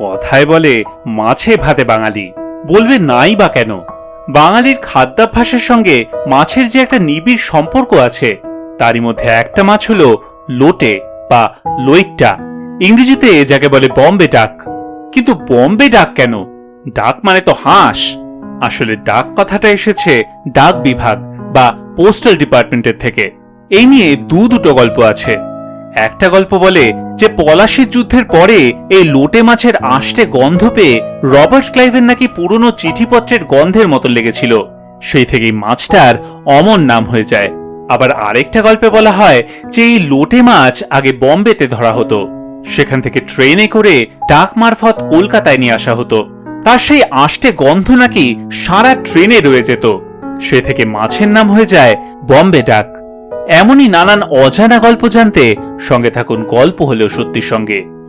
কথায় বলে, মাছে ভাতে বাঙালি। বলবে, নাই বা কেন? বাঙালির খাদ্যাভ্যাসের সঙ্গে মাছের যে একটা নিবিড় সম্পর্ক আছে, তারই মধ্যে একটা মাছ হলো লোটে বা লইট্টা। ইংরেজিতে যাকে বলে বম্বে ডাক। কিন্তু বম্বে ডাক কেন? ডাক মানে তো হাঁস। আসলে ডাক কথাটা এসেছে ডাক বিভাগ বা পোস্টাল ডিপার্টমেন্টের থেকে। এই নিয়ে দু দুটো গল্প আছে। একটা গল্প বলে যে পলাশির যুদ্ধের পরে এই লোটে মাছের আষ্টে গন্ধ পেয়ে রবার্ট ক্লাইভের নাকি পুরনো চিঠিপত্রের গন্ধের মতো লেগেছিল। সেই থেকেই মাছটার অমন নাম হয়ে যায়। আবার আরেকটা গল্পে বলা হয় যে এই লোটে মাছ আগে বম্বেতে ধরা হতো। সেখান থেকে ট্রেনে করে ডাক মারফত কলকাতায় নিয়ে আসা হতো। তার সেই আষ্টে গন্ধ নাকি সারা ট্রেনে রয়ে যেত। সে থেকে মাছের নাম হয়ে যায় বম্বে ডাক। এমনই নানান অজানা গল্প জানতে সঙ্গে থাকুন গল্প হলেও সত্যির সঙ্গে।